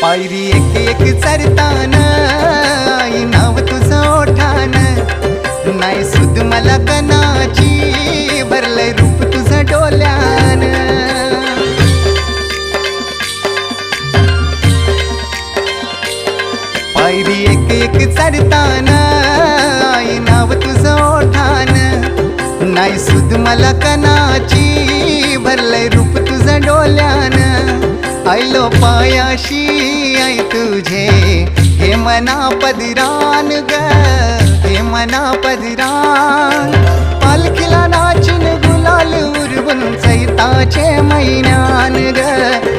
पायरी एक एक चरतान आई नाव तुझं ओठान. नाही सुद मला कनाची भरलंय रूप तुझं डोल्यान. पायरी एक एक चढताना आई नाव तुझं ओठान. नाही सुद मला कनाची भरलंय रूप आयलो पायाशी आई तुझे. हे मना पदिरान ग हे मना पदिरान. पालखीला नाचून गुलाल उरवून सैताचे मैनान ग.